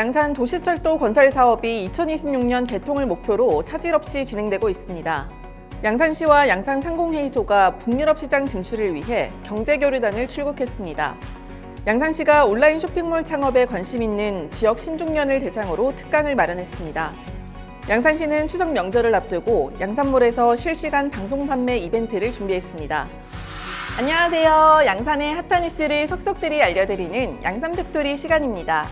양산 도시철도 건설 사업이 2026년 개통을 목표로 차질 없이 진행되고 있습니다. 양산시와 양산 상공회의소가 북유럽 시장 진출을 위해 경제교류단을 출국했습니다. 양산시가 온라인 쇼핑몰 창업에 관심 있는 지역 신중년을 대상으로 특강을 마련했습니다. 양산시는 추석 명절을 앞두고 양산몰에서 실시간 방송 판매 이벤트를 준비했습니다. 안녕하세요. 양산의 핫한 이슈를 속속들이 알려드리는 양산 팩토리 시간입니다.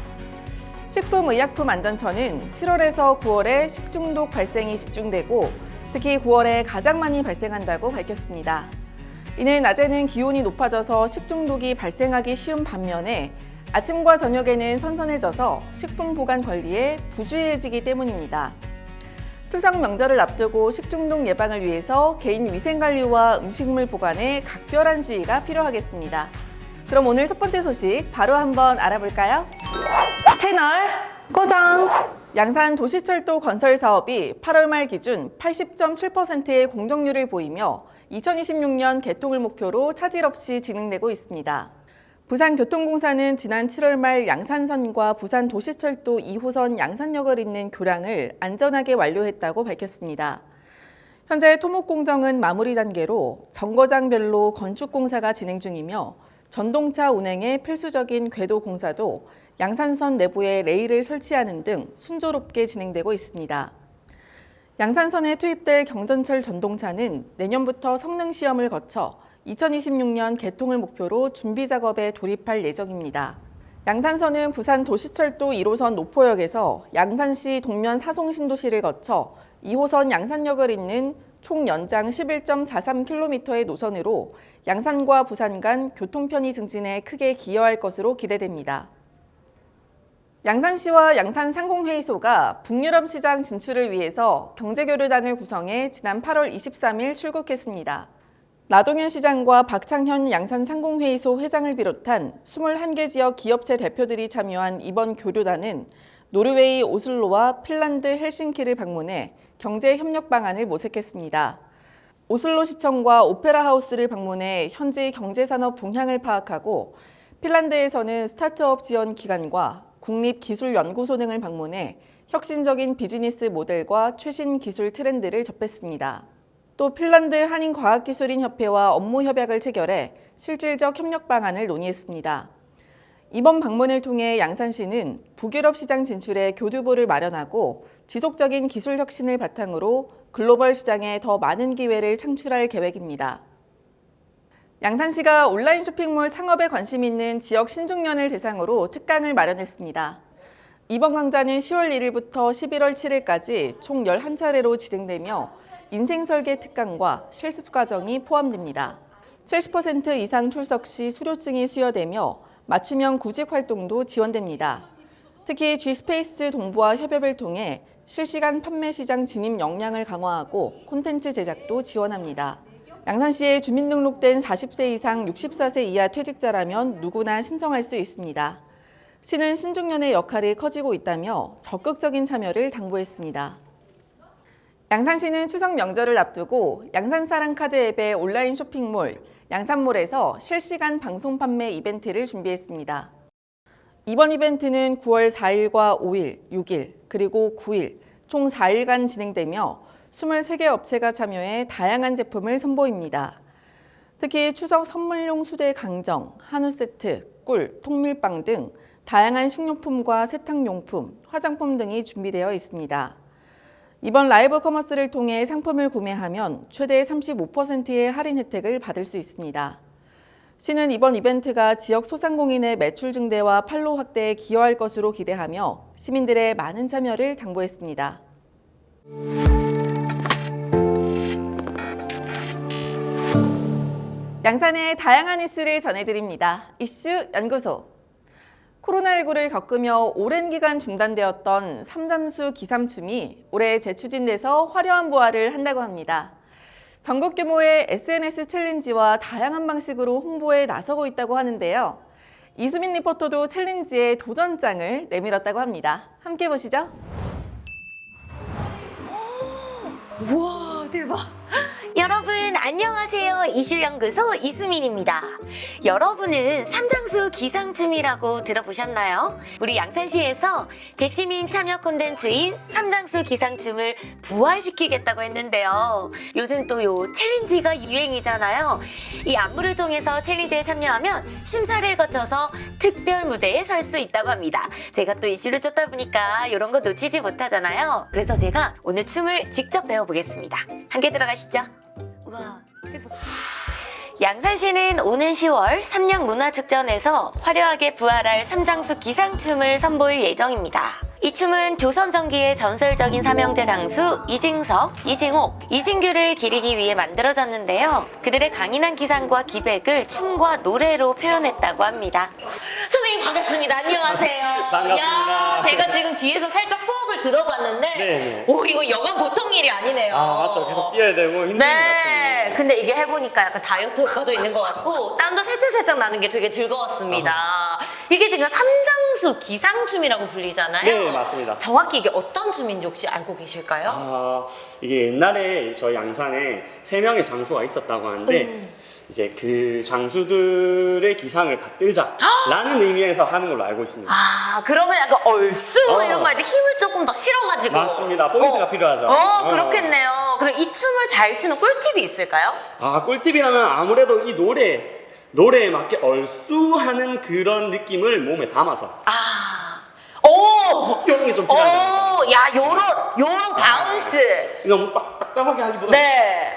식품의약품안전처는 7월에서 9월에 식중독 발생이 집중되고 특히 9월에 가장 많이 발생한다고 밝혔습니다. 이는 낮에는 기온이 높아져서 식중독이 발생하기 쉬운 반면에 아침과 저녁에는 선선해져서 식품 보관 관리에 부주의해지기 때문입니다. 추석 명절을 앞두고 식중독 예방을 위해서 개인 위생 관리와 음식물 보관에 각별한 주의가 필요하겠습니다. 그럼 오늘 첫 번째 소식 바로 한번 알아볼까요? 채널 고정! 양산 도시철도 건설 사업이 8월 말 기준 80.7%의 공정률을 보이며 2026년 개통을 목표로 차질 없이 진행되고 있습니다. 부산교통공사는 지난 7월 말 양산선과 부산 도시철도 2호선 양산역을 잇는 교량을 안전하게 완료했다고 밝혔습니다. 현재 토목 공정은 마무리 단계로 정거장별로 건축 공사가 진행 중이며 전동차 운행에 필수적인 궤도 공사도 양산선 내부에 레일을 설치하는 등 순조롭게 진행되고 있습니다. 양산선에 투입될 경전철 전동차는 내년부터 성능 시험을 거쳐 2026년 개통을 목표로 준비 작업에 돌입할 예정입니다. 양산선은 부산 도시철도 1호선 노포역에서 양산시 동면 사송 신도시를 거쳐 2호선 양산역을 잇는 총 연장 11.43km의 노선으로 양산과 부산 간 교통 편의 증진에 크게 기여할 것으로 기대됩니다. 양산시와 양산 상공회의소가 북유럽 시장 진출을 위해서 경제교류단을 구성해 지난 8월 23일 출국했습니다. 나동현 시장과 박창현 양산 상공회의소 회장을 비롯한 21개 지역 기업체 대표들이 참여한 이번 교류단은 노르웨이 오슬로와 핀란드 헬싱키를 방문해 경제 협력 방안을 모색했습니다. 오슬로 시청과 오페라 하우스를 방문해 현지 경제산업 동향을 파악하고 핀란드에서는 스타트업 지원 기관과 국립기술연구소 등을 방문해 혁신적인 비즈니스 모델과 최신 기술 트렌드를 접했습니다. 또 핀란드 한인과학기술인협회와 업무 협약을 체결해 실질적 협력 방안을 논의했습니다. 이번 방문을 통해 양산시는 북유럽 시장 진출에 교두보를 마련하고 지속적인 기술 혁신을 바탕으로 글로벌 시장에 더 많은 기회를 창출할 계획입니다. 양산시가 온라인 쇼핑몰 창업에 관심 있는 지역 신중년을 대상으로 특강을 마련했습니다. 이번 강좌는 10월 1일부터 11월 7일까지 총 11차례로 진행되며 인생 설계 특강과 실습 과정이 포함됩니다. 70% 이상 출석 시 수료증이 수여되며 맞춤형 구직 활동도 지원됩니다. 특히 G스페이스 동부와 협업을 통해 실시간 판매 시장 진입 역량을 강화하고 콘텐츠 제작도 지원합니다. 양산시에 주민등록된 40세 이상 64세 이하 퇴직자라면 누구나 신청할 수 있습니다. 시는 신중년의 역할이 커지고 있다며 적극적인 참여를 당부했습니다. 양산시는 추석 명절을 앞두고 양산사랑카드 앱의 온라인 쇼핑몰 양산몰에서 실시간 방송 판매 이벤트를 준비했습니다. 이번 이벤트는 9월 4일과 5일, 6일, 그리고 9일 총 4일간 진행되며 23개 업체가 참여해 다양한 제품을 선보입니다. 특히 추석 선물용 수제 강정, 한우 세트, 꿀, 통밀빵 등 다양한 식료품과 세탁용품, 화장품 등이 준비되어 있습니다. 이번 라이브 커머스를 통해 상품을 구매하면 최대 35%의 할인 혜택을 받을 수 있습니다. 시는 이번 이벤트가 지역 소상공인의 매출 증대와 판로 확대에 기여할 것으로 기대하며 시민들의 많은 참여를 당부했습니다. 양산의 다양한 이슈를 전해드립니다. 이슈 연구소. 코로나19를 겪으며 오랜 기간 중단되었던 삼잠수 기삼춤이 올해 재추진돼서 화려한 부활을 한다고 합니다. 전국 규모의 SNS 챌린지와 다양한 방식으로 홍보에 나서고 있다고 하는데요. 이수민 리포터도 챌린지에 도전장을 내밀었다고 합니다. 함께 보시죠. 우와 대박 여러분 안녕하세요. 이슈연구소 이수민입니다. 여러분은 삼장수 기상춤이라고 들어보셨나요? 우리 양산시에서 대시민 참여 콘텐츠인 삼장수 기상춤을 부활시키겠다고 했는데요. 요즘 또 요 챌린지가 유행이잖아요. 이 안무를 통해서 챌린지에 참여하면 심사를 거쳐서 특별 무대에 설 수 있다고 합니다. 제가 또 이슈를 쫓다 보니까 이런 거 놓치지 못하잖아요. 그래서 제가 오늘 춤을 직접 배워보겠습니다. 함께 들어가시죠. 우 와, 대박. 양산시는 오는 10월 삼양문화축전에서 화려하게 부활할 삼장수 기상춤을 선보일 예정입니다. 이 춤은 조선 전기의 전설적인 삼형제 장수 이징석, 이징옥, 이징규를 기리기 위해 만들어졌는데요. 그들의 강인한 기상과 기백을 춤과 노래로 표현했다고 합니다. 선생님 반갑습니다. 안녕하세요. 반갑습니다. 야, 제가 지금 뒤에서 살짝 수업을 들어봤는데 네 네. 오 이거 여간 보통 일이 아니네요. 아 맞죠 계속 뛰어야 되고 힘든 네. 것 근데 이게 해보니까 약간 다이어트 효과도 있는 것 같고 땀도 살짝살짝 나는 게 되게 즐거웠습니다. 이게 지금 삼장수 기상춤이라고 불리잖아요. 네 맞습니다. 정확히 이게 어떤 춤인지 혹시 알고 계실까요? 아 이게 옛날에 저희 양산에 세 명의 장수가 있었다고 하는데 음. 이제 그 장수들의 기상을 받들자라는 의미에서 하는 걸로 알고 있습니다. 아 그러면 약간 얼쑤 어. 이런 거 할 때 힘을 조금 더 실어가지고 맞습니다. 포인트가 어. 필요하죠. 어, 어. 그렇겠네요. 그럼 이 춤을 잘 추는 꿀팁이 있을까요? 아 꿀팁이라면 아무래도 이 노래 노래에 맞게 얼쑤하는 그런 느낌을 몸에 담아서 아, 좀 필요하죠. 오, 야 요런 요런 바운스. 너무 빡- 딱딱하게 하기보다 네.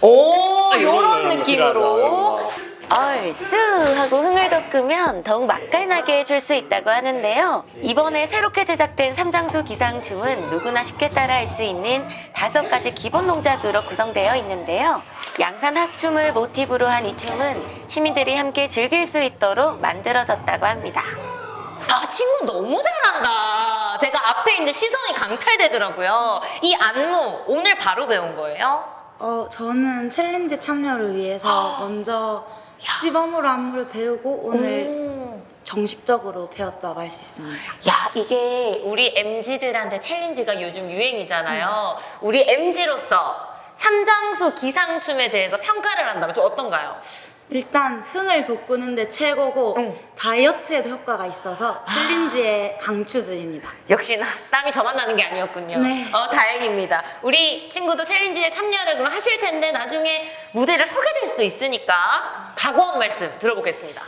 오, 아, 요런 요런 거 느낌으로. 필요하죠. 얼쑤 하고 흥을 돋구면 더욱 맛깔나게 해줄 수 있다고 하는데요. 이번에 새롭게 제작된 삼장수 기상춤은 누구나 쉽게 따라할 수 있는 다섯 가지 기본 동작으로 구성되어 있는데요. 양산 학춤을 모티브로 한 이 춤은 시민들이 함께 즐길 수 있도록 만들어졌다고 합니다. 아, 친구 너무 잘한다. 앞에 있는데 시선이 강탈되더라고요. 이 안무 오늘 바로 배운 거예요? 어, 저는 챌린지 참여를 위해서 먼저 시범으로 안무를 배우고 오늘 오. 정식적으로 배웠다고 할 수 있습니다. 야, 이게 우리 MZ들한테 챌린지가 요즘 유행이잖아요. 우리 MZ로서 삼장수 기상춤에 대해서 평가를 한다면 좀 어떤가요? 일단 흥을 돋구는데 최고고 응. 다이어트에도 효과가 있어서 챌린지에 강추드립니다. 역시나 땀이 저만 나는 게 아니었군요. 네. 어, 다행입니다. 우리 친구도 챌린지에 참여를 그럼 하실 텐데 나중에 무대를 서게 될 수도 있으니까 각오 한 말씀 들어보겠습니다.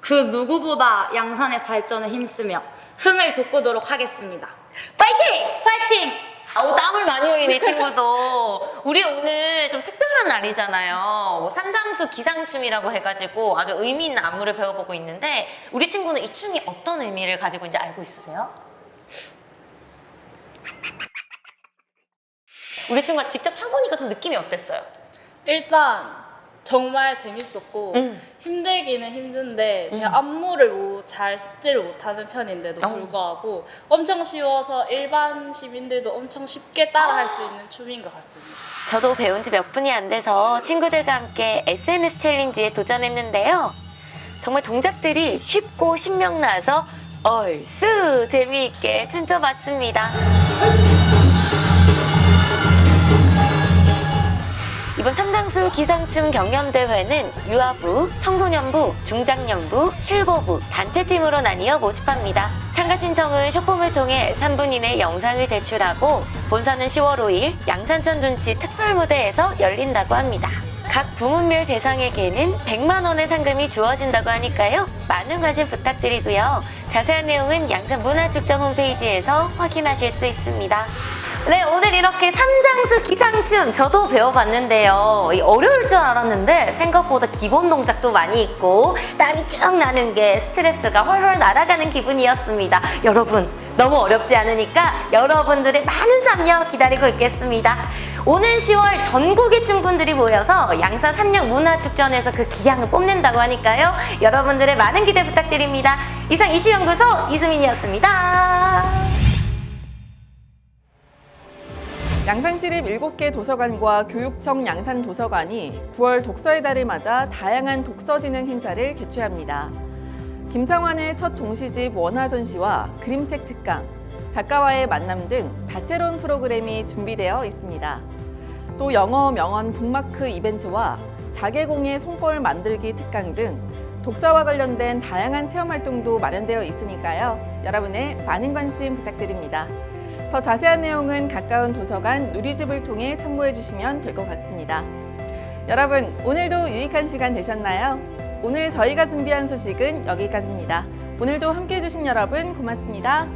그 누구보다 양산의 발전에 힘쓰며 흥을 돋구도록 하겠습니다. 파이팅! 파이팅! 아우 땀을 많이 흘리네 친구도 우리 오늘 좀 특별한 날이잖아요 뭐 산장수 기상춤이라고 해가지고 아주 의미 있는 안무를 배워보고 있는데 우리 친구는 이 춤이 어떤 의미를 가지고 있는지 알고 있으세요? 우리 친구가 직접 춰보니까 좀 느낌이 어땠어요? 일단 정말 재밌었고 음. 힘들기는 힘든데 제가 안무를 뭐 잘 숙지를 못하는 편인데도 어. 불구하고 엄청 쉬워서 일반 시민들도 엄청 쉽게 따라할 수 있는 춤인 것 같습니다. 저도 배운 지 몇 분이 안 돼서 친구들과 함께 SNS 챌린지에 도전했는데요. 정말 동작들이 쉽고 신명나서 얼쑤 재미있게 춤춰봤습니다. 이번 삼장수 기상춤 경연대회는 유아부, 청소년부, 중장년부, 실버부 단체팀으로 나뉘어 모집합니다. 참가 신청은 쇼폼을 통해 3분 이내 영상을 제출하고 본선은 10월 5일 양산천 둔치 특설무대에서 열린다고 합니다. 각 부문별 대상에게는 100만 원의 상금이 주어진다고 하니까요. 많은 관심 부탁드리고요. 자세한 내용은 양산 문화축전 홈페이지에서 확인하실 수 있습니다. 네, 오늘 이렇게 삼장수 기상춤 저도 배워봤는데요. 이 어려울 줄 알았는데 생각보다 기본 동작도 많이 있고 땀이 쭉 나는 게 스트레스가 훨훨 날아가는 기분이었습니다. 여러분, 너무 어렵지 않으니까 여러분들의 많은 참여 기다리고 있겠습니다. 오는 10월 전국의 춤분들이 모여서 양산 삼양 문화축전에서 그 기량을 뽐낸다고 하니까요. 여러분들의 많은 기대 부탁드립니다. 이상 이슈연구소 이수민이었습니다. 양산시립 7개 도서관과 교육청 양산도서관이 9월 독서의 달을 맞아 다양한 독서 진흥 행사를 개최합니다. 김창완의 첫 동시집 원화 전시와 그림책 특강, 작가와의 만남 등 다채로운 프로그램이 준비되어 있습니다. 또 영어 명언 북마크 이벤트와 자개공예 손거울 만들기 특강 등 독서와 관련된 다양한 체험 활동도 마련되어 있으니까요. 여러분의 많은 관심 부탁드립니다. 더 자세한 내용은 가까운 도서관 누리집을 통해 참고해 주시면 될 것 같습니다. 여러분, 오늘도 유익한 시간 되셨나요? 오늘 저희가 준비한 소식은 여기까지입니다. 오늘도 함께 해주신 여러분 고맙습니다.